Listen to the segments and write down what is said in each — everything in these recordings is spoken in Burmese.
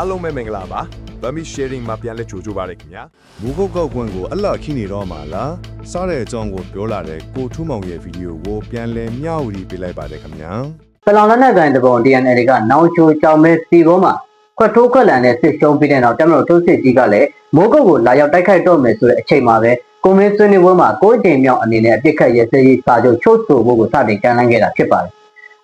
အားလုံးပဲမင်္ဂလာပါဗမီ sharing မှာပြန်လဲကြိုကြပါရခင်ဗျာမူကုတ်ကောက်ကွန်းကိုအလှခိနေတော့မှလားစားတဲ့အကြောင်းကိုပြောလာတဲ့ကိုထူးမောင်ရဲ့ဗီဒီယိုကိုပြန်လည်မျှဝေပေးလိုက်ပါတယ်ခင်ဗျာပလောင်လက်နက်ကန်တပုံ DNA ကနောင်ချိုကြောင်မဲစီပေါ်မှာခွတ်ထိုးခွက်လန်နဲ့စစ်ရှုံးပြီးတဲ့နောက်တမလို့ထိုးစစ်ကြီးကလည်းမိုးကုတ်ကိုလာရောက်တိုက်ခိုက်တော့မယ်ဆိုတဲ့အချိန်မှာပဲကွန်မင်းဆွေးနွေးပွဲမှာကိုယ်ကျင်မြောက်အနေနဲ့အပြစ်ခတ်ရဲစဲရေးစာချုပ်ချုပ်ဆိုဖို့ကိုစတင်ကမ်းလှမ်းခဲ့တာဖြစ်ပါတယ်။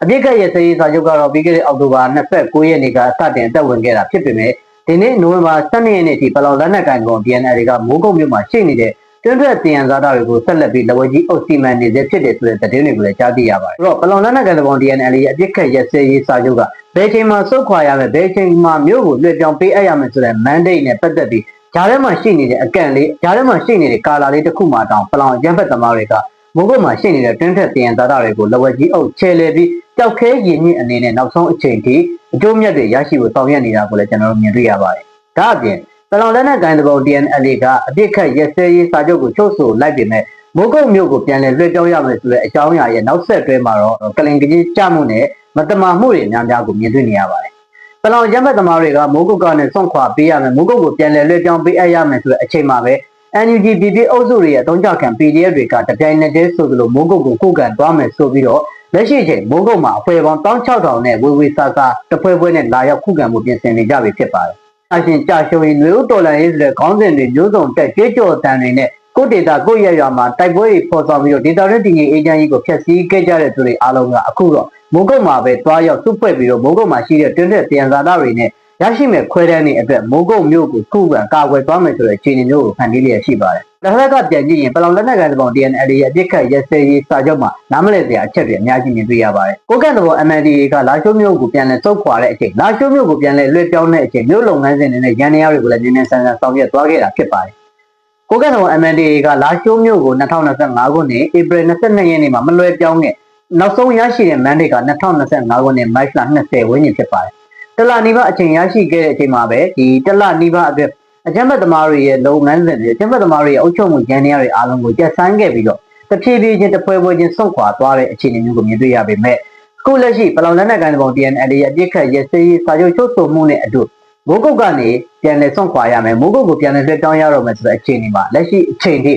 အပြစ်ခတ်ရဲစဲရေးစာချုပ်ကတော့ပြီးခဲ့တဲ့အောက်တိုဘာ29ရက်နေ့ကစတင်အသက်ဝင်ခဲ့တာဖြစ်ပေမဲ့ဒီနေ့နိုဝင်ဘာ12ရက်နေ့ထိပလောင်လက်နက်ကန်တပုံ DNA ကမိုးကုတ်မြို့မှာရှိနေတဲ့တွန်းထွက်တင်ရသားတွေကိုဆက်လက်ပြီးလဝကြီးအုပ်စီမံနေစေဖြစ်တယ်ဆိုတဲ့သတင်းတွေကိုလည်းကြားသိရပါတယ်။အဲ့တော့ပလောင်လက်နက်ကန်တပုံ DNA ရဲ့အပြစ်ခတ်ရဲစဲရေးစာချုပ်ကဘယ်ချိန်မှာစုခွာရမယ်ဘယ်ချိန်မှာမြို့ကိုလွှဲပြောင်းပေးအပ်ရမယ်ဆိုတဲ့ mandate နဲ့ပတ်သက်ပြီးဂျားထဲမှာရှိနေတဲ့အကန့်လေးဂျားထဲမှာရှိနေတဲ့ကာလာလေးတစ်ခုမှတောင်ပလောင်ရံဖက်သမားတွေက မိုးကုတ်မှာရှိနေတဲ့တွင်းထက်တင်ရသားတွေကိုလဝကြီးအုပ်ချဲလေပြီးကြောက်ခဲရင်မြင့်အနေနဲ့နောက်ဆုံးအချိန်ထိအကျိုးမြတ်တွေရရှိဖို့ဆောင်ရွက်နေတာကိုလည်းကျွန်တော်တို့မြင်တွေ့ရပါတယ်။ဒါအပြင်ပလောင်လက်နက်ကိုင်တပုံ DNL ကအပြစ်ခတ်ရဲစဲရေးစာချုပ်ကိုချုပ်ဆိုလိုက်ပေမဲ့မိုးကုတ်မြို့ကိုပြန်လည်လွှဲပြောင်းရမယ်ဆိုတဲ့အကြောင်းအရာရဲ့နောက်ဆက်တွဲမှာတော့ကလင်ကကြီးကြမှုနဲ့မတမာမှုတွေအများများကိုမြင်တွေ့နေရပါတယ်။ပလောင်ရံဖက်သမားတွေကမိုးကုတ်ကနေဆွန့်ခွာပေးရမယ်မိုးကုတ်ကိုပြန်လည်လွှဲပြောင်းပေးအပ်ရမယ်ဆိုတဲ့အချိန်မှာပဲ NUG PP အုပ်စုတွေရဲ့အသုံးချခံ PDF တွေကတပြိုင်နက်တည်းဆိုသလိုမိုးကုတ်ကိုကိုကန်သွားမယ်ဆိုပြီးတော့လက်ရှိချိန်မိုးကုတ်မှာအဖွဲ့ပေါင်း16000နဲ့ဝေဝေဆာဆာတပွဲပွဲနဲ့လာရောက်ခုခံမှုပြင်ဆင်နေကြပြီဖြစ်ပါတယ်။အရှင်ကြာရှုံရင်မျိုးတော်လန်ရေးဆိုတဲ့ခေါင်းစဉ်တွေမျိုးစုံတက်ကြေးကြော်တန်တွေနဲ့ကိုဒေတာကိုရရွာမှာတိုက်ပွဲတွေပေါ်ဆောင်ပြီးတော့ဒေတာရဲ့တည်ငြိမ်အေဂျင့်ကြီးကိုဖျက်ဆီးခဲ့ကြတဲ့သူတွေအားလုံးကအခုတော့မိုးကုတ်မှာပဲတွားရောက်စုဖွဲ့ပြီးတော့မိုးကုတ်မှာရှိတဲ့တွင်းတဲ့တယံဇာတာတွေနဲ့ ရရှိမဲ့ခွဲတန်းတွေအတွက်မိုးကုတ်မြို့ကိုခုခံကာကွယ်သွားမယ်ဆိုတဲ့အခြေအနေမျိုးကိုဖန်တီးလျက်ရှိပါတယ်။တစ်ခါကပြန်ကြည့်ရင်ပလောင်လက်နက်ကန်တပုံ DNL ရဲ့အပြစ်ခတ်ရဲစဲရေးစာချုပ်မှာနားမလည်စရာအချက်တွေအများကြီးမြင်တွေ့ရပါတယ်။ကိုကန့်တပုံ MNDA ကလာရှိုးမြို့ကိုပြန်လည်စုပ်ခွာတဲ့အချိန်လာရှိုးမြို့ကိုပြန်လည်လွှဲပြောင်းတဲ့အချိန်မြို့လုပ်ငန်းစဉ်တွေနဲ့ရန်နေရတွေကိုလည်းနည်းနည်းဆန်းဆန်းဆောင်ရွက်သွားခဲ့တာဖြစ်ပါတယ်။ကိုကန့်တပုံ MNDA ကလာရှိုးမြို့ကို2025ခုနှစ်ဧပြီ22ရက်နေ့မှာမလွှဲပြောင်းတဲ့နောက်ဆုံးရရှိတဲ့ mandate က2025ခုနှစ် March လ20ဝန်းကျင်ဖြစ်ပါတယ်။ တလနီးပါးအချိန်ရရှိခဲ့တဲ့အချိန်မှာပဲဒီတလနီးပါးအတွက်အကြမ်းဖက်သမားတွေရဲ့လုပ်ငန်းစဉ်တွေအကြမ်းဖက်သမားတွေရဲ့အုပ်ချုပ်မှုရန်နေရတွေအားလုံးကိုကျဆန်းခဲ့ပြီးတော့တဖြည်းဖြည်းချင်းတစ်ပွဲပွဲချင်းဆွန့်ခွာသွားတဲ့အခြေအနေမျိုးကိုမြင်တွေ့ရပေမဲ့အခုလက်ရှိပလောင်လက်နက်ကိုင်ပုံ DNL ရဲ့အပြစ်ခတ်ရစေးစာချုပ်ချုပ်ဆိုမှုနဲ့အတူမိုးကုတ်ကနေပြန်လည်ဆွန့်ခွာရမယ်မိုးကုတ်ကိုပြန်လည်လွှဲပြောင်းရတော့မယ်ဆိုတဲ့အခြေအနေမှာလက်ရှိအချိန်ထိ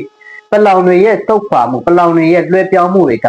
ပလောင်တွေရဲ့တုတ်ခွာမှုပလောင်တွေရဲ့လွှဲပြောင်းမှုတွေက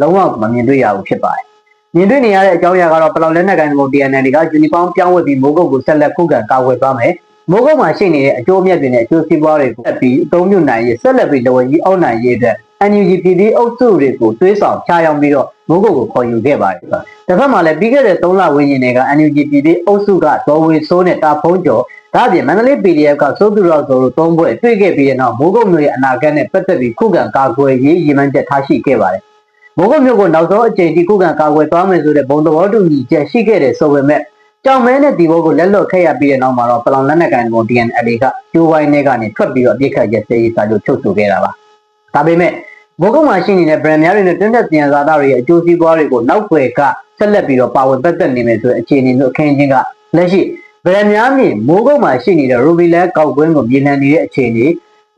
လုံးဝမမြင်တွေ့ရဘူးဖြစ်ပါတယ် မြင်တွေ့နေရတဲ့အကြောင်းအရာကတော့ပလောင်လက်နက်ကိုင်ပုံ DNL ကယူနီဖောင်းပြောင်းဝတ်ပြီးမိုးကုတ်ကိုဆက်လက်ခုခံကာကွယ်သွားမယ်မိုးကုတ်မှာရှိနေတဲ့အကျိုးအမြတ်တွေနဲ့အကျိုးစီးပွားတွေကိုအပြီးအသုံးပြုနိုင်ရေးဆက်လက်ပြီးတော်ကြီးအောက်နိုင်ရေးအတွက် NUG PD အုပ်စုတွေကိုသွေးဆောင်ချရောက်ပြီးတော့မိုးကုတ်ကိုခေါ်ယူခဲ့ပါတယ်။တစ်ဖက်မှာလည်းပြီးခဲ့တဲ့3လဝန်းကျင်တွေက NUG PD အုပ်စုကဒေါ်ဝေဆိုးနဲ့တာဖုံးကျော်ဒါအပြင်မန္တလေး PDF ကစိုးသူတော်ဆိုတို့သုံးဘွဲ့တွေ့ခဲ့ပြီးတဲ့နောက်မိုးကုတ်မျိုးရဲ့အနာဂတ်နဲ့ပတ်သက်ပြီးခုခံကာကွယ်ရေးရည်မှန်းချက်ထားရှိခဲ့ပါတယ်။ မိုးကုတ်မျိုးကိုနောက်ဆုံးအကြိမ်ထိခုခံကာကွယ်သွားမယ်ဆိုတဲ့ဘုံသဘောတူညီချက်ရှိခဲ့တယ်ဆိုပေမဲ့ကြောင်မဲနဲ့ဒီဘောကိုလက်လွတ်ခဲ့ရပြီးတဲ့နောက်မှာတော့ပလောင်လက်နက်ကန်ပုံ DNL ကကျိုးဝိုင်းတွေကနေထွက်ပြီးတော့အပြစ်ခတ်ရက်စဲရေးစာချုပ်ချုပ်ဆိုခဲ့တာပါ။ဒါပေမဲ့ဘိုးကုတ်မှာရှိနေတဲ့ brand များတွေနဲ့တွင်းသက်ပြန်စားတာတွေရဲ့အကျိုးစီးပွားတွေကိုနောက်ွယ်ကဆက်လက်ပြီးတော့ပါဝင်ပတ်သက်နေမယ်ဆိုတဲ့အခြေအနေမျိုးအခင်းချင်းကလက်ရှိ brand များမြင်မိုးကုတ်မှာရှိနေတဲ့ Ruby Land ကောက်ကွင်းကိုမြေလှန်နေတဲ့အခြေအနေ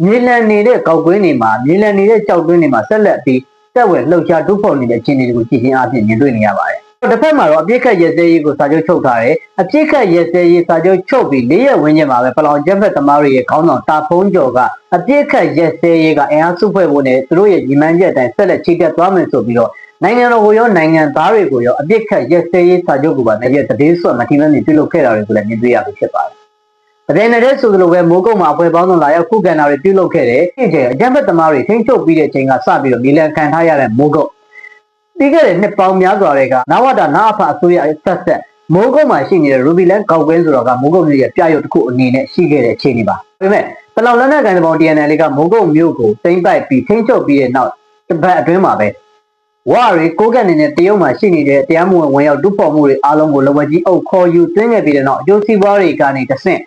မြေလှန်နေတဲ့ကောက်ကွင်းတွေမှာမြေလှန်နေတဲ့ကြောက်ကွင်းတွေမှာဆက်လက်ပြီး တက်ဝဲလှုပ်ရှားဒုဖော်နေတဲ့အခြေအနေတွေကိုကြည့်ချင်းအပြင်မြင်တွေ့နေရပါတယ်တစ်ဖက်မှာတော့အပြစ်ခတ်ရဲစဲရေးကိုစာချုပ်ချုပ်ထားတယ်အပြစ်ခတ်ရဲစဲရေးစာချုပ်ချုပ်ပြီး၄ရက်ဝန်းကျင်မှာပဲပလောင်ကျက်ဖက်သမားတွေရဲ့ခေါင်းဆောင်တာဖုံးကျော်ကအပြစ်ခတ်ရဲစဲရေးကအင်အားစုဖွဲ့ဖို့နဲ့သူတို့ရဲ့ညီမန်းချက်အတိုင်းဆက်လက်ချိတ်တက်သွားမယ်ဆိုပြီးတော့နိုင်ငံတော်ကိုရောနိုင်ငံသားတွေကိုရောအပြစ်ခတ်ရဲစဲရေးစာချုပ်ကိုပါလည်းတတိဆွတ်မတိမမီပြုလုပ်ခဲ့တာတွေကိုလည်းမြင်တွေ့ရပြီဖြစ်ပါ တယ်။တကယ်နဲ့ဆိုသလိုပဲမိုးကုတ်မှာအဖွဲ့ပေါင်းစုံလာရောက်ခုခံတာတွေပြုလုပ်ခဲ့တယ်။ဒီချိန်အကြမ်းဖက်သမားတွေထိန်းချုပ်ပြီးတဲ့ချိန်ကစပြီးတော့မြေလံခံထားရတဲ့မိုးကုတ်ပြီးခဲ့တဲ့နှစ်ပေါင်းများစွာတွေကနဝတာနာအဖအစိုးရဆက်ဆက်မိုးကုတ်မှာရှိနေတဲ့ Ruby Land ကောက်ကွင်းဆိုတော့ကမိုးကုတ်မြို့ရဲ့ပြရုပ်တစ်ခုအနေနဲ့ရှိခဲ့တဲ့အခြေအနေပါဒါပေမဲ့ပလောင်လက်နက်ကန်တပုံ TNL ကမိုးကုတ်မြို့ကိုတိမ့်ပိုက်ပြီးထိန်းချုပ်ပြီးတဲ့နောက်တစ်ပတ်အတွင်းမှာပဲဝါရီကိုကက်နေနဲ့တရုတ်မှာရှိနေတဲ့တရားမဝင်ဝင်ရောက်ဒုဖော်မှုတွေအားလုံးကိုလဝကြီးအုပ်ခေါ်ယူသွင်းခဲ့ပြီးတဲ့နောက်အကျိုးစီးပွားတွေကနေတဆင့်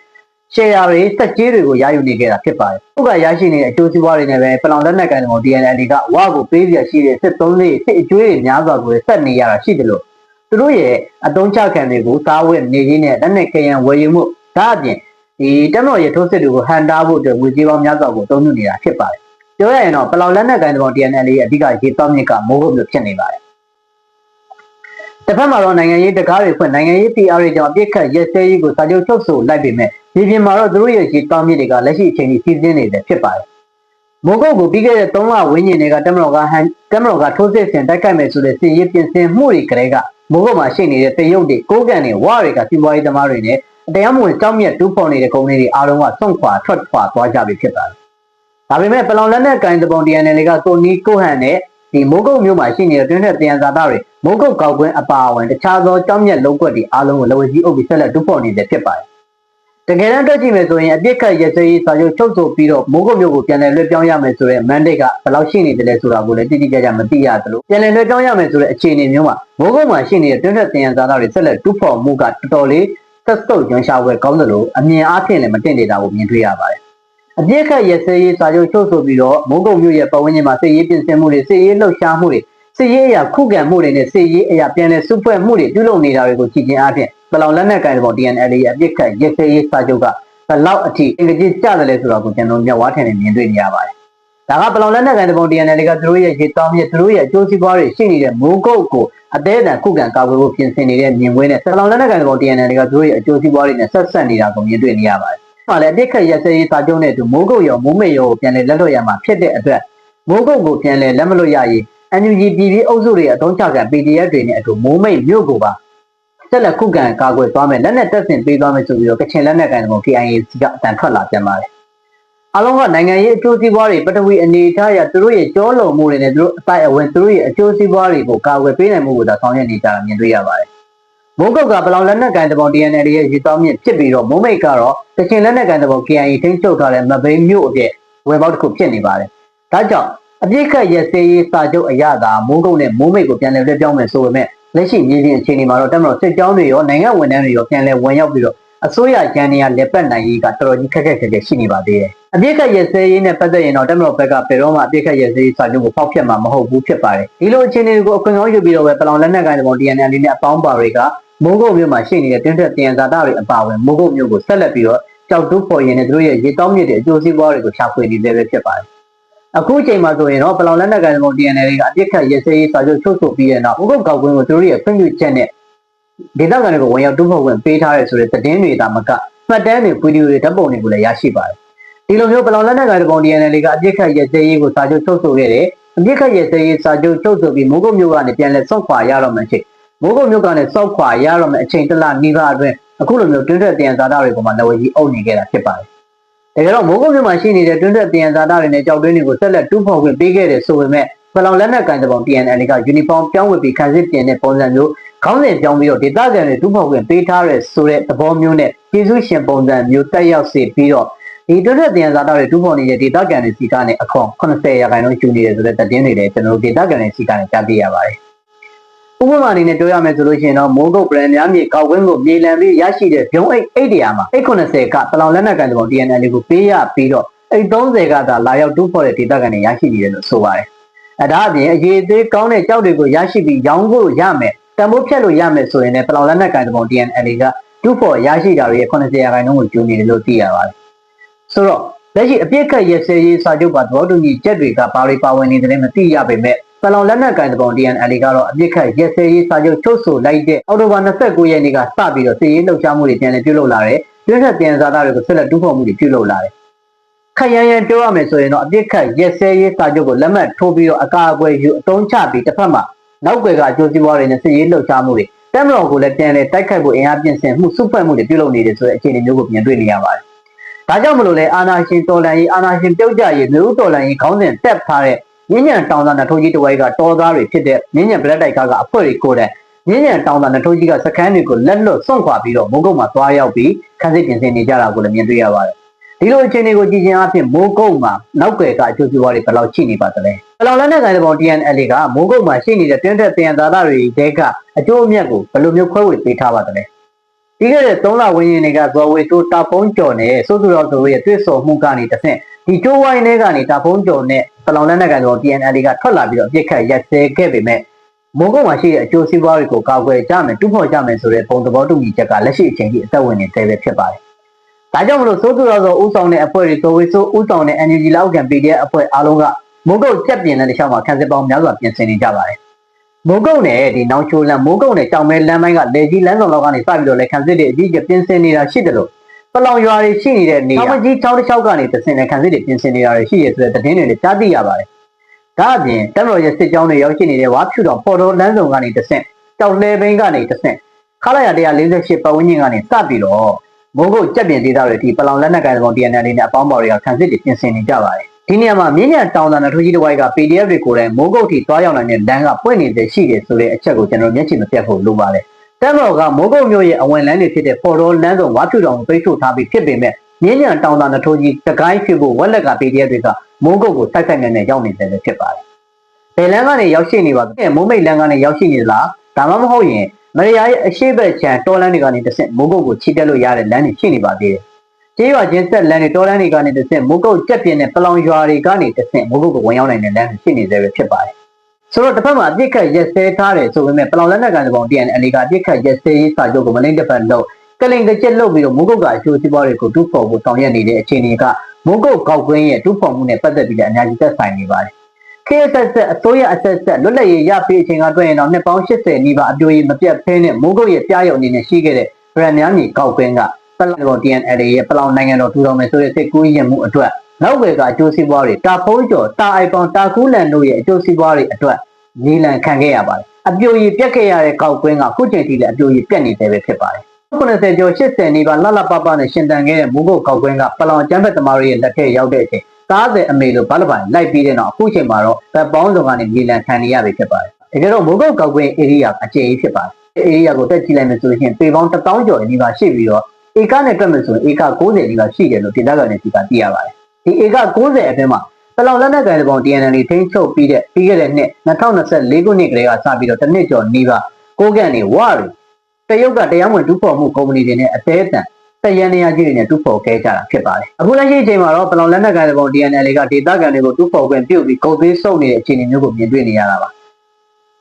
ရှယ်ယာတွေစက်ကြီးတွေကိုရယူနေခဲ့တာဖြစ်ပါတယ်။ဟုတ်ကရရှိနေတဲ့အကျိုးစီးပွားတွေနဲ့ပဲပလောင်လက်နက်ကန်တပုံ DNL ကဝါကိုပေးပြရှိတဲ့စစ်သုံးလေးစစ်အကျွေးတွေများစွာကိုဆက်နေရတာရှိတယ်လို့သူတို့ရဲ့အတုံးချခံတွေကိုစားဝတ်နေရင်းနဲ့လက်နက်ကရန်ဝယ်ယူမှုဒါအပြင်ဒီတက်မတော်ရဲ့ထိုးစစ်တွေကိုဟန်တာဖို့အတွက်ငွေကြေးပေါင်းများစွာကိုအသုံးပြုနေတာဖြစ်ပါတယ်။ပြောရရင်တော့ပလောင်လက်နက်ကန်တပုံ DNL ရဲ့အဓိကရေတောင်းမြစ်ကမိုးကုတ်မျိုးဖြစ်နေပါတယ်။ တစ်ဖက်မှာတော့နိုင်ငံရေးတကားတွေဖွင့်နိုင်ငံရေး PR တွေကြောင့်အပြစ်ခတ်ရက်စဲရေးကိုစာချုပ်ချုပ်ဆိုလိုက်ပေမဲ့ဒီပြင်မှာတော့သူတို့ရဲ့ရေတောင်းမြစ်တွေကလက်ရှိအချိန်ကြီးစီးစင်းနေတယ်ဖြစ်ပါတယ်။မိုးကုတ်ကိုပြီးခဲ့တဲ့3လဝန်းကျင်တွေကတမတော်ကဟန်တမတော်ကထိုးစစ်ဆင်တိုက်ခိုက်မယ်ဆိုတဲ့စီရေးပြင်ဆင်မှုတွေကလေးကမိုးကုတ်မှာရှိနေတဲ့တရုတ်တွေကိုးကန်တွေဝါတွေကစီးပွားရေးသမားတွေနဲ့အတရားမဝင်ကြောက်မြတ်တူးဖော်နေတဲ့ကုမ္ပဏီတွေအားလုံးကစွန့်ခွာထွက်ခွာသွားကြပြီဖြစ်ပါတယ်။ဒါပေမဲ့ပလောင်လက်နက်ကင်တပုံ DNL ကကိုနီကိုဟန်နဲ့ ဒီမိုးကုတ်မြို့မှာရှိနေတဲ့တွင်းထက်တယံဇာတာတွေမိုးကုတ်ကောက်ကွင်းအပါအဝင်တခြားသောကြောက်မြတ်လုံးကွက်တွေအားလုံးကိုလဝကြီးအုပ်ပြီးဆက်လက်တူးဖော်နေတဲ့ဖြစ်ပါတယ်။တကယ်တမ်းတွေ့ကြည့်မယ်ဆိုရင်အပြစ်ခတ်ရစရေးစာချုပ်ချုပ်ဆိုပြီးတော့မိုးကုတ်မြို့ကိုပြန်လည်လွှဲပြောင်းရမယ်ဆိုတဲ့ mandate ကဘယ်လောက်ရှိနေတယ်လဲဆိုတာကိုလည်းတိတိကျကျမသိရသလိုပြန်လည်လွှဲပြောင်းရမယ်ဆိုတဲ့အခြေအနေမျိုးမှာမိုးကုတ်မှာရှိနေတဲ့တွင်းထက်တယံဇာတာတွေဆက်လက်တူးဖော်မှုကတော်တော်လေးသက်သုတ်ကျွမ်းရှာပွဲကောင်းသလိုအမြင်အားဖြင့်လည်းမတင်နေတာကိုမြင်တွေ့ရပါတယ်။ အပြစ်ခတ်ရစရေးစာချုပ်ချုပ်ဆိုပြီးတော့မိုးကုတ်မြို့ရဲ့ပတ်ဝန်းကျင်မှာစစ်ရေးပြင်ဆင်မှုတွေစစ်ရေးလှုပ်ရှားမှုတွေစစ်ရေးအရာခုခံမှုတွေနဲ့စစ်ရေးအရာပြန်လည်စုဖွဲ့မှုတွေပြုလုပ်နေတာတွေကိုကြည့်ခြင်းအပြင်ပလောင်လက်နက်ကိုင်တဲ့ပေါ် DNL ရဲ့အပြစ်ခတ်ရစ်စရေးစာချုပ်ကဘယ်လောက်အထိအင်္ဂจิကျတယ်လဲဆိုတာကိုကျွန်တော်မျက်ဝါးထင်နဲ့မြင်တွေ့နေရပါတယ်။ဒါကပလောင်လက်နက်ကိုင်တဲ့ပေါ် DNL ကသူတို့ရဲ့ရေတောင်းမြစ်သူတို့ရဲ့အကျိုးစီးပွားတွေရှိနေတဲ့မိုးကုတ်ကိုအသေးအံခုခံကာကွယ်ဖို့ပြင်ဆင်နေတဲ့မြင်ကွင်းနဲ့ပလောင်လက်နက်ကိုင်တဲ့ပေါ် DNL ကသူတို့ရဲ့အကျိုးစီးပွားတွေနဲ့ဆက်ဆက်နေတာကိုမြင်တွေ့နေရပါတယ်။ မှလည်းအပြစ်ခတ်ရစ်စရေးစာချုပ်နဲ့အတူမိုးကုတ်ရောမိုးမေရောကိုပြန်လည်လက်လွတ်ရမှာဖြစ်တဲ့အတွက်မိုးကုတ်ကိုပြန်လည်လက်မလွတ်ရရေး NUG ပြည်ပြည်အုပ်စုတွေအတုံးချက PDF တွေနဲ့အတူမိုးမိတ်မြို့ကိုပါဆက်လက်ခုခံကာကွယ်သွားမယ်လက်နက်တပ်ဆင်ပေးသွားမယ်ဆိုပြီးတော့ကချင်လက်နက်ကိုင်တဲ့ KIA ကအတန်ထွက်လာပြန်ပါတယ်အလုံးကနိုင်ငံရေးအကျိုးစီးပွားတွေပထဝီအနေအထားအရသူတို့ရဲ့ကြောလုံမှုတွေနဲ့သူတို့အတိုက်အဝင်သူတို့ရဲ့အကျိုးစီးပွားတွေကိုကာကွယ်ပေးနိုင်မှုကိုသာဆောင်ရွက်နေကြတာမြင်တွေ့ရပါတယ် မုံကုတ်ကပလောင်လက်နက်ကန်တပုံ DNL ရဲ့ရေတောင်းမြင့်ဖြစ်ပြီးတော့မုံမိတ်ကတော့ကချင်လက်နက်ကန်တပုံ KIA ထိန်းချုပ်ထားတဲ့မဘိန်းမြို့အပြည့်ဝယ်ပေါက်တစ်ခုဖြစ်နေပါတယ်ဒါကြောင့်အပြစ်ခတ်ရစေးရေးစာချုပ်အရသာမိုးကုတ်နဲ့မိုးမိတ်ကိုပြန်လည်လွှဲပြောင်းမယ်ဆိုပေမဲ့လက်ရှိမြေပြင်အခြေအနေမှာတော့တက်မတော်စစ်ကြောင်းတွေရောနိုင်ငံဝန်ထမ်းတွေရောပြန်လည်ဝင်ရောက်ပြီးတော့အစိုးရကျန်းနေရလက်ပတ်နိုင်ရေးကတော်တော်ကြီးခက်ခက်ခက်ခက်ရှိနေပါသေးတယ်။အပြစ်ခတ်ရစေးရေးနဲ့ပတ်သက်ရင်တော့တက်မတော်ဘက်ကပေတော့မှအပြစ်ခတ်ရစေးရေးစာချုပ်ကိုဖောက်ဖျက်မှာမဟုတ်ဘူးဖြစ်ပါတယ်။ဒီလိုအခြေအနေကိုအခွင့်ကောင်းယူပြီးတော့ပဲပလောင်လက်နက်ကိုင်တဲ့ပုံ DNL နဲ့အပေါင်းပါတွေက မိုးကုတ်မြို့မှာရှိနေတဲ့တင်းတက်တန်ဇာတာတွေအပါအဝင်မိုးကုတ်မြို့ကိုဆက်လက်ပြီးတော့ကြောက်တူးပေါ်ရင်နဲ့သူတို့ရဲ့ရေတောင်းမြစ်တဲ့အကျိုးစီးပွားတွေကိုရှာဖွေနေတယ်ပဲဖြစ်ပါတယ်။အခုချိန်မှာဆိုရင်တော့ပလောင်လက်နက်ကိုင်တဲ့ DNL ကအပြစ်ခတ်ရဲစဲရေးစာချုပ်ချုပ်ဆိုပြီးတဲ့နောက်ဥက္ကဋ္ဌကောက်ကွင်းကိုသူတို့ရဲ့ဖွင့်ပြချက်နဲ့ဒေသခံတွေကိုဝင်ရောက်တူးဖော်ဝင်ပေးထားတဲ့ဆိုတဲ့သတင်းတွေဒါမကမှတ်တမ်းတွေဗီဒီယိုတွေဓာတ်ပုံတွေကိုလည်းရရှိပါတယ်။ဒီလိုမျိုးပလောင်လက်နက်ကိုင်တဲ့ DNL ကအပြစ်ခတ်ရဲစဲရေးကိုစာချုပ်ချုပ်ဆိုခဲ့တယ်။အပြစ်ခတ်ရဲစဲရေးစာချုပ်ချုပ်ဆိုပြီးမိုးကုတ်မြို့ကနေပြန်လည်ဆွန့်ခွာရတော့မှချိန် မိုးကုတ်မြို့ကနေစောက်ခွာရတော့မှအချိန်တစ်လနီးပါးအတွင်းအခုလိုမျိုးတွင်းထွက်တန်ဇာတာတွေကိုမှလက်ဝဲကြီးအုပ်နေခဲ့တာဖြစ်ပါတယ်။တကယ်တော့မိုးကုတ်မြို့မှာရှိနေတဲ့တွင်းထွက်တန်ဇာတာတွေနဲ့ကြောက်တွင်းတွေကိုဆက်လက်တူးဖော်ခွင့်ပေးခဲ့တယ်ဆိုပေမဲ့ပလောင်လက်နက်ကန်တဲ့ပုံ TNL ကယူနီဖောင်းပြောင်းဝတ်ပြီးခံစစ်ပြင်တဲ့ပုံစံမျိုးခေါင်းစဉ်ပြောင်းပြီးတော့ဒေသခံတွေတူးဖော်ခွင့်ပေးထားတဲ့ဆိုတဲ့သဘောမျိုးနဲ့ကျေးဇူးရှင်ပုံစံမျိုးတက်ရောက်စေပြီးတော့ဒီတွင်းထွက်တန်ဇာတာတွေတူးဖော်နေတဲ့ဒေသခံတွေစီကနေအခွန်80ရာခိုင်နှုန်းကျူနေတယ်ဆိုတဲ့သတင်းတွေလည်းကျွန်တော်တို့ဒေသခံတွေစီကနေကြားသိရပါတယ်။ ဥပမာအနေနဲ့ပြောရမယ်ဆိုလို့ရှိရင်တော့မိုးကုတ်ဗရန်များမြေကောက်ဝင်းကိုမြေလံပြီးရရှိတဲ့ဘုံအိတ်အိတ်တရာမှာအိတ်80ကပလောင်လက်နက်ကန်တဲ့ပုံ TNL ကိုပေးရပြီးတော့အိတ်30ကသာလာရောက်တူးဖော်တဲ့ဒေသခံတွေရရှိနေတယ်လို့ဆိုပါတယ်။အဲဒါအပြင်အရေးသေးကောင်းတဲ့ကြောက်တွေကိုရရှိပြီးရောင်းဖို့ရမယ်တံမိုးဖြတ်လို့ရမယ်ဆိုရင်လည်းပလောင်လက်နက်ကန်တဲ့ပုံ TNL ကတူးဖော်ရရှိတာတွေရဲ့80ရာခိုင်နှုန်းကိုကျူနေတယ်လို့သိရပါတယ်။ဆိုတော့လက်ရှိအပြစ်ခတ်ရစဲရေးစာချုပ်ပါသဘောတူညီချက်တွေကဘာတွေပါဝင်နေတယ်မသိရပေမဲ့ ပလောင်လက်နက်ကန်တဲ့ပုံ DNL ကတော့အပြစ်ခတ်ရစဲရေးစာချုပ်ချုပ်ဆိုလိုက်တဲ့အောက်တိုဘာ29ရက်နေ့ကစပြီးတော့စစ်ရေးလှုပ်ရှားမှုတွေပြန်လည်ပြုလုပ်လာတယ်။ပြည်ထက်တင်စားသားတွေကိုဆက်လက်တူးဖော်မှုတွေပြုလုပ်လာတယ်။ခက်ရန်ရန်ပြောရမယ်ဆိုရင်တော့အပြစ်ခတ်ရက်စဲရေးစာချုပ်ကိုလက်မှတ်ထိုးပြီးတော့အကာအကွယ်ယူအတုံးချပြီးတစ်ဖက်မှာနောက်ွယ်ကအကျိုးစီးပွားတွေနဲ့စစ်ရေးလှုပ်ရှားမှုတွေတက်မတော်ကိုလည်းပြန်လည်တိုက်ခိုက်ဖို့အင်အားပြင်ဆင်မှုစုဖွဲ့မှုတွေပြုလုပ်နေတယ်ဆိုတဲ့အခြေအနေမျိုးကိုပြန်တွေ့နေရပါတယ်။ဒါကြောင့်မလို့လဲအာနာရှင်တော်လန်ရေးအာနာရှင်ပြုတ်ကြရေးမြို့တော်လန်ရေးခေါင်းစဉ်တက်ထားတဲ့ မြင်းညံတောင်သာနထိုးကြီးတဝိုက်ကတော်သားတွေဖြစ်တဲ့မြင်းညံဗလက်တိုက်ကားကအဖွဲ့တွေကိုယ်တိုင်မြင်းညံတောင်သာနထိုးကြီးကစခန်းတွေကိုလက်လွတ်စွန့်ခွာပြီးတော့မုံကုတ်မှာသွားရောက်ပြီးခန်းစစ်ပြင်ဆင်နေကြတာကိုလည်းမြင်တွေ့ရပါတယ်။ဒီလိုအခြေအနေကိုကြည့်ခြင်းအပြင်မိုးကုတ်မှာနောက်ွယ်ကအကျိုးစီးပွားတွေဘယ်လောက်ရှိနေပါသလဲ။ပလောင်လက်နက်ကိုင်တဲ့ပုံ TNL ကမိုးကုတ်မှာရှိနေတဲ့တွင်းထက်တန်သာသားတွေတဲကအကျိုးအမြတ်ကိုဘယ်လိုမျိုးခွဲဝေပေးထားပါသလဲ။ပြီးခဲ့တဲ့3လဝင်းရင်တွေကဇော်ဝေတိုးတာဖုံးကျော်နဲ့စိုးသူတော်တို့ရဲ့တွေ့ဆုံမှုကနေတစ်ဆင့် ဒီကျိုးဝိုင်းတွေကနေတာဖုံးကျော်နဲ့ပလောင်လက်နက်ကန်တော် TNL ကထွက်လာပြီးတော့အပြစ်ခတ်ရက်စဲခဲ့ပေမဲ့မုံကုတ်မှာရှိတဲ့အကျိုးစီးပွားတွေကိုကာကွယ်ကြမယ်တူးဖော်ကြမယ်ဆိုတဲ့ပုံသဘောတူညီချက်ကလက်ရှိအချိန်ထိအသက်ဝင်နေသေးပဲဖြစ်ပါတယ်။ဒါကြောင့်မလို့စိုးသူတော်ဆိုဥဆောင်တဲ့အဖွဲ့တွေတော်ဝေဆိုဥဆောင်တဲ့ NUG လောက်ကန် PDF အဖွဲ့အားလုံးကမုံကုတ်ချက်ပြင်တဲ့တခြားမှာခံစစ်ပေါင်းများစွာပြင်ဆင်နေကြပါတယ်။မိုးကုတ်နဲ့ဒီနောင်ချိုလန်မိုးကုတ်နဲ့ကြောင်မဲလမ်းပိုင်းကလေကြီးလမ်းဆောင်လောက်ကနေစပြီးတော့လက်ခံစစ်တွေအကြီးအကျယ်ပြင်ဆင်နေတာရှိတယ်လို့ ပလောင်ရွာတွေရှိနေတဲ့နေရာ။ချောင်းကြီးချောင်းတစ်ချောင်းကနေတဆင်လက်ခံစစ်တွေပြင်ဆင်နေတာတွေရှိရဆိုတဲ့သတင်းတွေလည်းကြားသိရပါတယ်။ဒါအပြင်တမတော်ရဲ့စစ်ကြောင်းတွေရောက်ရှိနေတဲ့ဝါဖြူတော်ပေါ်တော်လမ်းဆောင်ကနေတဆင်ကြောက်လဲဘင်းကနေတဆင်ခလာရ148ပတ်ဝန်းကျင်ကနေစပြီးတော့မိုးကုတ်ကြက်ပြင်ဒေသတွေဒီပလောင်လက်နက်ကိုင်ကောင် TNL တွေနဲ့အပေါင်းပါတွေကခံစစ်တွေပြင်ဆင်နေကြပါတယ်။ဒီနေရာမှာမြင်းညံတောင်တန်ထူးကြီးတစ်ဝိုက်က PDF တွေကိုလည်းမိုးကုတ်ထိသွားရောက်နိုင်တဲ့လမ်းကပွင့်နေတဲ့ရှိတယ်ဆိုတဲ့အချက်ကိုကျွန်တော်မျက်ခြေမပြတ်ဖို့လိုပါတယ်။ တမတော်ကမိုးကုတ်မြို့ရဲ့အဝင်လမ်းတွေဖြစ်တဲ့ပေါ်တော်လမ်းဆောင်ဝါဖြူတော်ကိုပိတ်ဆို့ထားပြီးဖြစ်ပေမဲ့မြင်းညံတောင်တန်ထူးကြီးတကိုင်းဖြစ်ဖို့ဝက်လက်က PDF တွေကမိုးကုတ်ကိုတိုက်ခိုက်နေနဲ့ရောက်နေတယ်ဖြစ်ပါတယ်။ဘယ်လမ်းကနေရောက်ရှိနေပါလဲမိုးမိတ်လမ်းကနေရောက်ရှိနေသလားဒါမှမဟုတ်ရင်မရယာရဲ့အရှိဘက်ချန်တော်လန်းတွေကနေတဆင့်မိုးကုတ်ကိုချီတက်လို့ရတဲ့လမ်းတွေရှိနေပါသေးတယ်။ကျေးရွာချင်းဆက်လမ်းတွေတော်လန်းတွေကနေတဆင့်မိုးကုတ်ကြက်ပြင်းတဲ့ပလောင်ရွာတွေကနေတဆင့်မိုးကုတ်ကိုဝင်ရောက်နိုင်တဲ့လမ်းတွေရှိနေသေးပဲဖြစ်ပါတယ်။ ဆိုတော့တစ်ဖက်မှာအပြစ်ခတ်ရက်စဲထားတယ်ဆိုပေမဲ့ပလောင်လက်နက်ကန်တဲ့ပုံ TNL ကအပြစ်ခတ်ရက်စဲရေးစာချုပ်ကိုမလိမ့်တစ်ဖက်လို့ကလင်ကကျက်လုပ်ပြီးတော့မိုးကုတ်ကအကျိုးစီးပွားတွေကိုတူးဖော်ဖို့ဆောင်ရွက်နေတဲ့အခြေအနေကမိုးကုတ်ကောက်ကွင်းရဲ့တူးဖော်မှုနဲ့ပတ်သက်ပြီးလည်းအများကြီးသက်ဆိုင်နေပါတယ်။ KSS အစိုးရအဆက်ဆက်လွတ်လပ်ရေးရပြီးအချိန်ကတွေ့ရင်တော့နှစ်ပေါင်း80နီးပါးအပြိုကြီးမပြတ်ဖဲနဲ့မိုးကုတ်ရဲ့ပြားရုံအနေနဲ့ရှိခဲ့တဲ့ဗရန်များမြေကောက်ကွင်းကပလောင်တော် TNL ရဲ့ပလောင်နိုင်ငံတော်ထူထောင်မယ်ဆိုတဲ့စိတ်ကူးရင်မှုအတွက် နောက်ွယ်ကအကျိုးစီးပွားတွေတာဖုံးကျော်တာအိုက်ပွန်တာကူးလန်တို့ရဲ့အကျိုးစီးပွားတွေအတွက်နီလန်ခံခဲ့ရပါတယ်အပြိုကြီးပြက်ခဲ့ရတဲ့ကောက်ကွင်းကခုချိန်ထိလည်းအပြိုကြီးပြက်နေသေးပဲဖြစ်ပါတယ်90ကျော်80နီးပါးလှလှပပနဲ့ရှင်တန်ခဲ့တဲ့မိုးကုတ်ကောက်ကွင်းကပလောင်ကျမ်းဖက်သမားတွေရဲ့လက်ထက်ရောက်တဲ့အချိန်သားတဲ့အမေလိုဘာလပိုင်လိုက်ပြီးတဲ့နောက်အခုချိန်မှာတော့ဗတ်ပေါင်းစုံကနေမြေလံခံနေရပြီဖြစ်ပါတယ်။တကယ်တော့မိုးကုတ်ကောက်ကွင်း area အကျယ်ကြီးဖြစ်ပါတယ်။ area ကိုတက်ကြည့်လိုက်မယ်ဆိုရင်ပေပေါင်း1000ကျော်နီးပါးရှိပြီးတော့ဧကနဲ့တွက်မယ်ဆိုရင်ဧက90နီးပါးရှိတယ်လို့ပြည်သားကနေဒီကသိရပါတယ်။ ဒီဧက90အတွင်းမှာပလောင်လက်နက်ကိုင်တဲ့ပုံ TNL ထိန်းချုပ်ပြီးတဲ့ပြီးခဲ့တဲ့နှစ်2024ခုနှစ်ကလေးကစပြီးတော့တစ်နှစ်ကျော်နီးပါးကိုကန်နေဝါရီတရုတ်ကတရားဝင်တူးဖော်မှုကုမ္ပဏီတွေနဲ့အသေးအတန်တရန်နေရကြီးတွေနဲ့တူးဖော်ခဲ့ကြတာဖြစ်ပါတယ်အခုလက်ရှိအချိန်မှာတော့ပလောင်လက်နက်ကိုင်တဲ့ပုံ TNL ကဒေသခံတွေကိုတူးဖော်ခွင့်ပြုတ်ပြီးကုန်သေးစုပ်နေတဲ့အခြေအနေမျိုးကိုမြင်တွေ့နေရတာပါ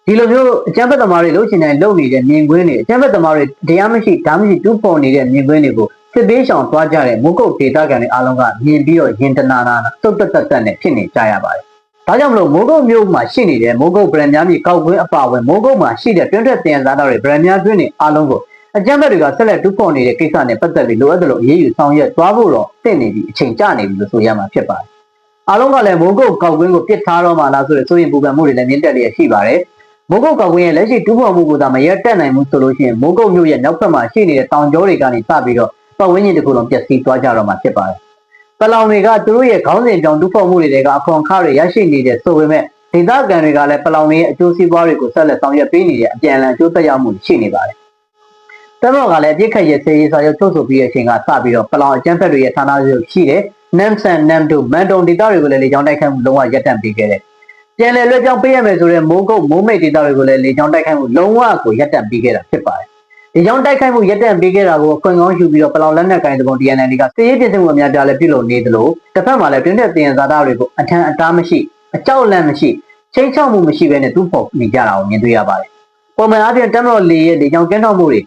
ဒီလိုမျိုးအကြမ်းဖက်သမားတွေလှုပ်ရှင်တိုင်းလုပ်နေတဲ့မြင်ကွင်းတွေအကြမ်းဖက်သမားတွေတရားမရှိဓာမရှိတူးဖော်နေတဲ့မြင်ကွင်းတွေကို စစ်ပေးဆောင်သွားကြတဲ့မုတ်ကုတ်ဒေသခံတွေအားလုံးကမြင်ပြီးတော့ရင်တနာနာတုတ်တက်တက်တက်နဲ့ဖြစ်နေကြရပါတယ်ဒါကြောင့်မလို့မိုးကုတ်မြို့မှာရှိနေတဲ့မိုးကုတ်ဗရန်များမြေကောက်ကွင်းအပါအဝင်မိုးကုတ်မှာရှိတဲ့တွင်းထွက်တင်စားတော်တွေဗရန်များတွင်းတွေအားလုံးကိုအကြမ်းဖက်တွေကဆက်လက်တူးဖော်နေတဲ့ကိစ္စနဲ့ပတ်သက်ပြီးလိုအပ်သလိုအရေးယူဆောင်ရွက်သွားဖို့တော့တင့်နေပြီအချိန်ကျနေပြီလို့ဆိုရမှာဖြစ်ပါတယ်။အားလုံးကလည်းမိုးကုတ်ကောက်ကွင်းကိုပြစ်ထားတော့မှလားဆိုတဲ့စိုးရင်ပူပန်မှုတွေလည်းမြင့်တက်လျက်ရှိပါတယ်။မိုးကုတ်ကောက်ကွင်းရဲ့လက်ရှိတူးဖော်မှုကိုသာမရက်တက်နိုင်ဘူးဆိုလို့ရှိရင်မိုးကုတ်မြို့ရဲ့နောက်ဘက်မှာရှိနေတဲ့တောင်ကျောတွေကနေစပြီးတော့ ပတ်ဝန်းကျင်တစ်ခုလုံးပျက်စီးသွားကြတော့မှာဖြစ်ပါတယ်။ပလောင်တွေကသူတို့ရဲ့ခေါင်းစဉ်ကြောင့်တူးဖော်မှုတွေကအခွန်အခတွေရရှိနေတဲ့ဆိုပေမဲ့ဒေသခံတွေကလည်းပလောင်တွေရဲ့အကျိုးစီးပွားတွေကိုဆက်လက်ဆောင်ရွက်ပေးနေတဲ့အပြန်အလှန်အကျိုးသက်ရောက်မှုရှိနေပါတယ်။တမတော်ကလည်းအပြစ်ခတ်ရစေးရေးစာချုပ်ချုပ်ဆိုပြီးတဲ့အချိန်ကစပြီးတော့ပလောင်အကျန်းဖက်တွေရဲ့ဌာနချုပ်ရှိတဲ့နမ်ဆန်နမ်ဒိုမန်တုံဒေသတွေကိုလည်းလေကြောင်းတိုက်ခိုက်မှုလုံးဝရပ်တန့်ပေးခဲ့တယ်။ပြန်လည်လွှဲပြောင်းပေးရမယ်ဆိုတဲ့မိုးကုတ်မိုးမိတ်ဒေသတွေကိုလည်းလေကြောင်းတိုက်ခိုက်မှုလုံးဝကိုရပ်တန့်ပေးခဲ့တာဖြစ်ပါတယ်။ ဒီကြောင့်တိုက်ခိုက်မှုရပ်တန့်ပေးခဲ့တာကိုအခွင့်ကောင်းယူပြီးတော့ပလောင်လက်နက်ကိုင်တဲ့ပုံ DNN ကစစ်ရေးပြင်ဆင်မှုအများပြားလည်းပြုလုပ်နေသလိုတစ်ဖက်မှာလည်းတွင်းတဲ့တင်ဇာတာတွေကိုအထံအတားမရှိအကြောက်လန့်မရှိချိန်ချောက်မှုမရှိဘဲနဲ့တူးဖော်နေကြတာကိုမြင်တွေ့ရပါတယ်။ပုံမှန်အားဖြင့်တမတော်လေရဲ့လေကြောင်းကင်းထောက်မှုတွေ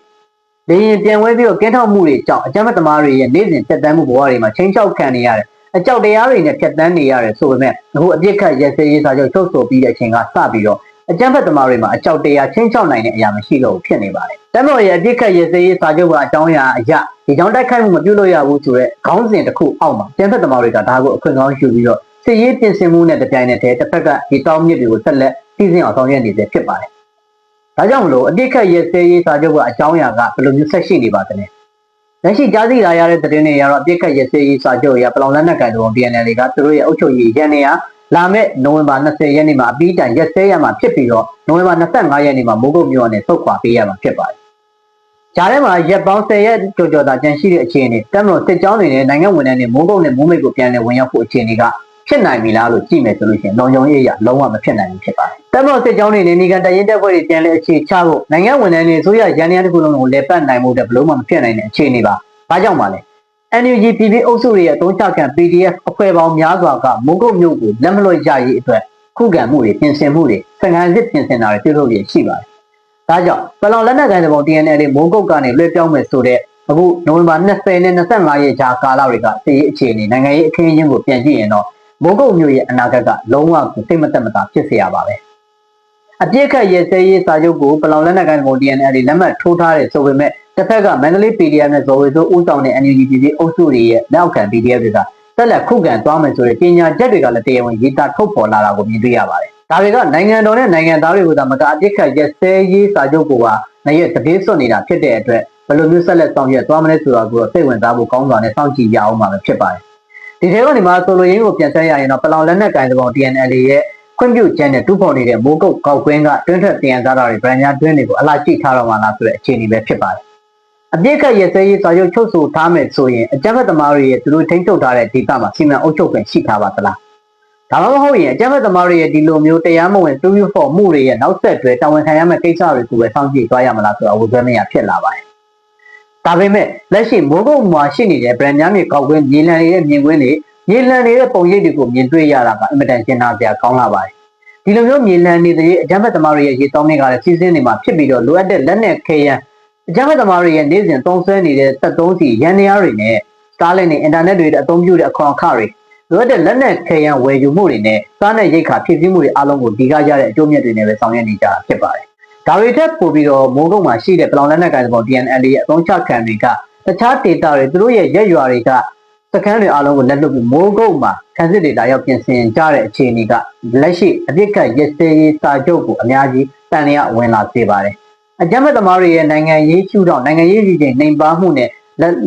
လေရင်ပြန်ဝဲပြီးတော့ကင်းထောက်မှုတွေကြောင့်အကြမ်းဖက်သမားတွေရဲ့နေ့စဉ်ဖြတ်တန်းမှုဘဝတွေမှာချိန်ချောက်ခံနေရတယ်။အကြောက်တရားတွေနဲ့ဖြတ်တန်းနေရတယ်ဆိုပေမဲ့အခုအပြစ်ခတ်ရဲစဲရေးစာချုပ်ချုပ်ဆိုပြီးတဲ့အချိန်ကစပြီးတော့ အကြမ်းဖက်သမားတွေမှာအကြောက်တရားချင်းချောက်နိုင်တဲ့အရာမရှိတော့ဘူးဖြစ်နေပါတယ်။တမတော်ရဲ့အပြစ်ခတ်ရဲစဲရေးစာချုပ်ကအကြောင်းအရာအရာဒီကြောင့်တိုက်ခိုက်မှုမပြုလို့ရဘူးဆိုတော့ခေါင်းစဉ်တစ်ခုအောက်မှာအကြမ်းဖက်သမားတွေကဒါကိုအခွင့်ကောင်းယူပြီးတော့စစ်ရေးပြင်ဆင်မှုနဲ့တပြိုင်နက်တည်းတစ်ဖက်ကဒီတောင်းမြစ်တွေကိုဆက်လက်တည်ဆင်အောင်ဆောင်ရွက်နေသေးဖြစ်ပါတယ်။ဒါကြောင့်မလို့အပြစ်ခတ်ရဲစဲရေးစာချုပ်ကအကြောင်းအရာကဘယ်လိုမျိုးဆက်ရှိနေပါသလဲ။လက်ရှိကြားသိလာရတဲ့သတင်းတွေအရတော့အပြစ်ခတ်ရဲစဲရေးစာချုပ်အရပလောင်လက်နက်ကန်တုံ DNL ကသူတို့ရဲ့အုပ်ချုပ်ရေးရန်နေရ လာမယ့်နိုဝင်ဘာ20ရက်နေ့မှာအပြီးတိုင်ရက်စဲရမှာဖြစ်ပြီးတော့နိုဝင်ဘာ25ရက်နေ့မှာမိုးကုတ်မြို့နယ်ဆုတ်ခွာပေးရမှာဖြစ်ပါတယ်။ဂျားထဲမှာရက်ပေါင်း10ရက်ကြော်ကြော်သာကြန့်ရှိတဲ့အခြေအနေတက်မလို့စစ်ကြောင်းတွေနဲ့နိုင်ငံဝန်ထမ်းတွေမိုးကုတ်နဲ့မိုးမိတ်ကိုပြန်လည်ဝင်ရောက်ဖို့အခြေအနေကဖြစ်နိုင်ပြီလားလို့ကြည့်မယ်ဆိုလို့ရှိရင်လုံခြုံရေးအရလုံးဝမဖြစ်နိုင်ဘူးဖြစ်ပါတယ်။တက်မလို့စစ်ကြောင်းတွေနဲ့နေကန်တရင်တက်ဖွဲ့တွေပြန်လည်အခြေချဖို့နိုင်ငံဝန်ထမ်းတွေဆိုရရန်ရန်တစ်ခုလုံးကိုလေပတ်နိုင်မှုတဲ့ဘလို့မှမဖြစ်နိုင်တဲ့အခြေအနေပါ။ဘာကြောင့်ပါလဲ NUG PP အုပ်စုတွေရဲ့အသုံးချခံ PDF အဖွဲ့ပေါင်းများစွာကမိုးကုတ်မြို့ကိုလက်မလွတ်ရရေးအတွက်ခုခံမှုတွေပြင်ဆင်မှုတွေစံခံစစ်ပြင်ဆင်တာတွေပြုလုပ်ရရှိပါတယ်။ဒါကြောင့်ပလောင်လက်နက်ကိုင်တဲ့ပုံ TNL တွေမိုးကုတ်ကနေလွှဲပြောင်းမယ်ဆိုတဲ့အခုနိုဝင်ဘာ20နဲ့25ရက်ကြာကာလတွေကစစ်ရေးအခြေအနေနိုင်ငံရေးအခင်းအကျင်းကိုပြန်ကြည့်ရင်တော့မိုးကုတ်မြို့ရဲ့အနာဂတ်ကလုံးဝကိုစိတ်မသက်မသာဖြစ်เสียရပါပဲ။ အပြစ်ခတ်ရဲစဲရေးစာချုပ်ကိုပလောင်လက်နက်ကိုင်ဗိုလ် DNL လက်မှတ်ထိုးထားတယ်ဆိုပေမဲ့ တစ်ဖက်ကမန္တလေး PDF နဲ့ဇော်ဝေဆိုဦးဆောင်တဲ့ NUG ပြည်ပြည်အုပ်စုတွေရဲ့နောက်ခံ PDF တွေကဆက်လက်ခုခံသွားမယ်ဆိုတဲ့ပညာချက်တွေကလည်းတရားဝင်ရေးသားထုတ်ပေါ်လာတာကိုမြင်တွေ့ရပါတယ်။ဒါတွေကနိုင်ငံတော်နဲ့နိုင်ငံသားတွေကိုသာမကအပြစ်ခတ်ရဲစဲရေးစာချုပ်ကိုပါနိုင်ရဲ့တပြေးစွတ်နေတာဖြစ်တဲ့အတွက်ဘယ်လိုမျိုးဆက်လက်ဆောင်ရွက်သွားမလဲဆိုတာကိုတော့စိတ်ဝင်စားဖို့ကောင်းစွာနဲ့စောင့်ကြည့်ရအောင်မှာပဲဖြစ်ပါတယ်။ဒီထဲကနေမှာဆိုလိုရင်းကိုပြန်ဆက်ရရင်တော့ပလောင်လက်နက်ကိုင်သဘော DNL ရဲ့ခွင့်ပြုချက်နဲ့တူးဖော်နေတဲ့မိုးကုတ်ကောက်ကွင်းကတွင်းထွက်တင်စားတာတွေဗရန်ညာတွင်းတွေကိုအလားကြည့်ထားတော့မှလားဆိုတဲ့အခြေအနေပဲဖြစ်ပါတယ်။ အပြစ်ခတ်ရဲစဲရေးစာချုပ်ချုပ်ဆိုထားမယ်ဆိုရင်အကြမ်းဖက်သမားတွေရဲ့သူတို့ထိန်းချုပ်ထားတဲ့ဒေသမှာစီမံအုပ်ချုပ်ခွင့်ရှိထားပါသလား။ဒါမှမဟုတ်ရင်အကြမ်းဖက်သမားတွေရဲ့ဒီလိုမျိုးတရားမဝင်တူးယူဖို့မှုတွေရဲ့နောက်ဆက်တွဲတာဝန်ခံရမယ့်ကိစ္စတွေကိုပဲစောင့်ကြည့်သွားရမလားဆိုတာဝေဖန်မရဖြစ်လာပါတယ်။ဒါပေမဲ့လက်ရှိမိုးကုတ်မှာရှိနေတဲ့ဗရန်ညာမြေကောက်ကွင်းမြေလံနေတဲ့မြင်ကွင်းတွေမြေလံနေတဲ့ပုံရိပ်တွေကိုမြင်တွေ့ရတာကအင်မတန်ကျဉ်းနာစရာကောင်းလာပါတယ်။ဒီလိုမျိုးမြေလံနေတဲ့အကြမ်းဖက်သမားတွေရဲ့ရေတောင်းတွေကလည်းစီးစင်းနေမှာဖြစ်ပြီးတော့လိုအပ်တဲ့လက်နက်ခဲယမ်း အကြမ်းဖက်သမားတွေရဲ့နေ့စဉ်သုံးဆွဲနေတဲ့တပ်သုံးစီရန်နေရတွေနဲ့ Starlink နဲ့ internet တွေအသုံးပြုတဲ့အခွန်အခတွေလိုအပ်တဲ့လက်နက်ခဲယမ်းဝယ်ယူမှုတွေနဲ့စားနဲ့ရိတ်ခါဖြစ်စည်းမှုတွေအားလုံးကိုဒီကကြတဲ့အကျိုးမြတ်တွေနဲ့ပဲဆောင်ရွက်နေကြတာဖြစ်ပါတယ်။ဒါတွေထက်ပိုပြီးတော့မိုးကုတ်မှာရှိတဲ့ပလောင်လက်နက်ကိုင်သဘော DNL ရဲ့အသုံးချခံတွေကတခြားဒေတာတွေသူတို့ရဲ့ရက်ရွာတွေကစခန်းတွေအားလုံးကိုလက်လွတ်ပြီးမိုးကုတ်မှာခန်းစစ်တွေလာရောက်ပြင်ဆင်ကြတဲ့အခြေအနေကလက်ရှိအပြစ်ကတ်ရစ်စေးရေးစာချုပ်ကိုအများကြီးတန်ရဝင်လာစေပါတယ်။ အကြမ်းဖက်သမားတွေရဲ့နိုင်ငံရေးရှုထောင့်နိုင်ငံရေးရည်ချင်းနှိမ်ပါမှုနဲ့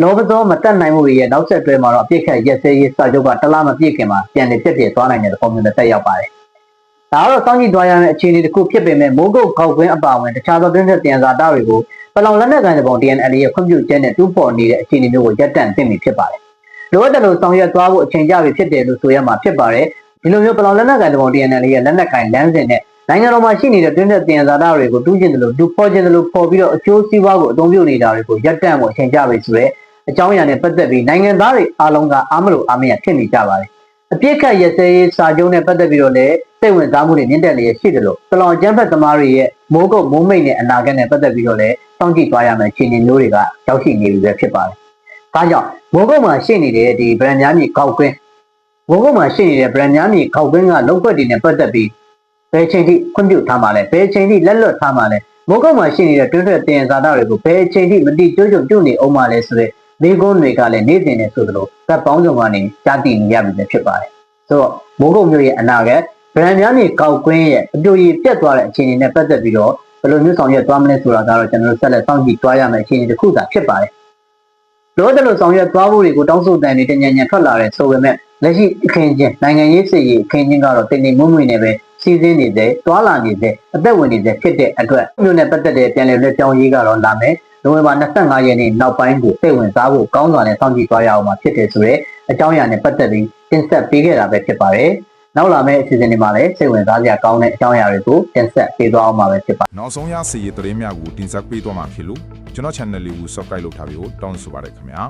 လောဘသောမတက်နိုင်မှုတွေရဲ့နောက်ဆက်တွဲမှာတော့အပြစ်ခတ်ရက်စဲရေးစာချုပ်ကတလားမပြည့်ခင်မှာပြန်လည်ပြည့်ပြည့်သွားနိုင်တဲ့ပုံမျိုးနဲ့တက်ရောက်ပါတယ်။ဒါကတော့စောင့်ကြည့်သွားရမယ့်အခြေအနေတစ်ခုဖြစ်ပေမဲ့မိုးကုတ်ခောက်ကွင်းအပါအဝင်တခြားသောတင်းသက်တင်စားတာတွေကိုပလောင်လက်နက်ကန်တဲ့ပုံ DNL ရဲ့ခွင့်ပြုချက်နဲ့တူးပေါ်နေတဲ့အခြေအနေမျိုးကိုရပ်တန့်သင့်ပြီဖြစ်ပါတယ်။လိုအပ်တယ်လို့ဆောင်ရွက်သွားဖို့အချိန်ကြပြီဖြစ်တယ်လို့ဆိုရမှာဖြစ်ပါတယ်။ဒီလိုမျိုးပလောင်လက်နက်ကန်တဲ့ပုံ DNL ရဲ့လက်နက်ကန်လမ်းစဉ်နဲ့ နိုင်ငံတော်မှာရှိနေတဲ့တင်းသက်တင်စားတာတွေကိုတူးကျင်တယ်လို့တူဖော်ကျင်တယ်လို့ဖော်ပြီးတော့အကျိုးစီးပွားကိုအသုံးပြုနေတာတွေကိုရပ်တန့်ဖို့အချိန်ကြပြီဆိုရဲအကြောင်းအရာနဲ့ပတ်သက်ပြီးနိုင်ငံသားတွေအားလုံးကအားမလို့အားမရဖြစ်နေကြပါတယ်။အပြစ်ခတ်ရစဲရေးစာချုပ်နဲ့ပတ်သက်ပြီးတော့လည်းစိတ်ဝင်စားမှုတွေမြင့်တက်လျက်ရှိတယ်လို့ပလောင်ကျန်းဖက်သမားတွေရဲ့မိုးကုတ်မိုးမိတ်နဲ့အနာဂတ်နဲ့ပတ်သက်ပြီးတော့လည်းစောင့်ကြည့်သွားရမယ့်အခြေအနေမျိုးတွေကရောက်ရှိနေပြီပဲဖြစ်ပါတယ်။ဒါကြောင့်မိုးကုတ်မှာရှိနေတဲ့ဒီဗရန်များမြေကောက်ကွင်းမိုးကုတ်မှာရှိနေတဲ့ဗရန်များမြေကောက်ကွင်းကလောက်ွက်တွေနဲ့ပတ်သက်ပြီး ဘယ်ချိန်ထိခွင့်ပြုထားမှာလဲဘယ်ချိန်ထိလက်လွတ်ထားမှာလဲမိုးကုတ်မှာရှိနေတဲ့တွင်းထွက်တင်စားတာတွေကိုဘယ်ချိန်ထိမတိကျိုးကျုံပြုတ်နေအောင်မှာလဲဆိုတဲ့မိကုန်းတွေကလည်းနေ့စဉ်နဲ့ဆိုသလိုကပ်ပေါင်းစုံကနေကြားတည်နေရပြီပဲဖြစ်ပါတယ်။ဆိုတော့မိုးကုတ်မျိုးရဲ့အနာဂတ်ဗရန်များမြေကောက်ကွင်းရဲ့အတူကြီးပြတ်သွားတဲ့အခြေအနေနဲ့ပတ်သက်ပြီးတော့ဘယ်လိုမျိုးဆောင်ရွက်သွားမလဲဆိုတာကတော့ကျွန်တော်တို့ဆက်လက်စောင့်ကြည့်သွားရမယ့်အခြေအနေတစ်ခုသာဖြစ်ပါတယ်။လိုတယ်လို့ဆောင်ရွက်သွားဖို့တွေကိုတောင်းဆိုတဲ့အနေနဲ့ညံ့ညံ့ထွက်လာတဲ့ဆိုပေမဲ့ လက်ရှိအခင်းချင်းနိုင်ငံရေးစစ်ရေးအခင်းချင်းကတော့တင်နေမွမွေနဲ့ပဲစီစဉ်နေစေ၊တွာလာနေစေ၊အသက်ဝင်နေစေဖြစ်တဲ့အတွက်မျိုးနဲ့ပတ်သက်တဲ့ပြန်လည်လွှဲပြောင်းရေးကတော့လာမယ်။နိုဝင်ဘာ25ရက်နေ့နောက်ပိုင်းကိုစိတ်ဝင်စားဖို့ကောင်းစွာနဲ့စောင့်ကြည့်သွားရအောင်မှာဖြစ်တယ်ဆိုရဲအကြောင်းအရာနဲ့ပတ်သက်ပြီးတင်ဆက်ပေးခဲ့တာပဲဖြစ်ပါတယ်။နောက်လာမယ့်အစီအစဉ်တွေမှာလည်းစိတ်ဝင်စားစရာကောင်းတဲ့အကြောင်းအရာတွေကိုတင်ဆက်ပေးသွားအောင်မှာပဲဖြစ်ပါတယ်နောက်ဆုံးရစီရေးသတင်းများကိုတင်ဆက်ပေးသွားမှာဖြစ်လို့ကျွန်တော် channel လေးကို subscribe လုပ်ထားပြီးတော့တောင်းဆိုပါရခင်ဗျာ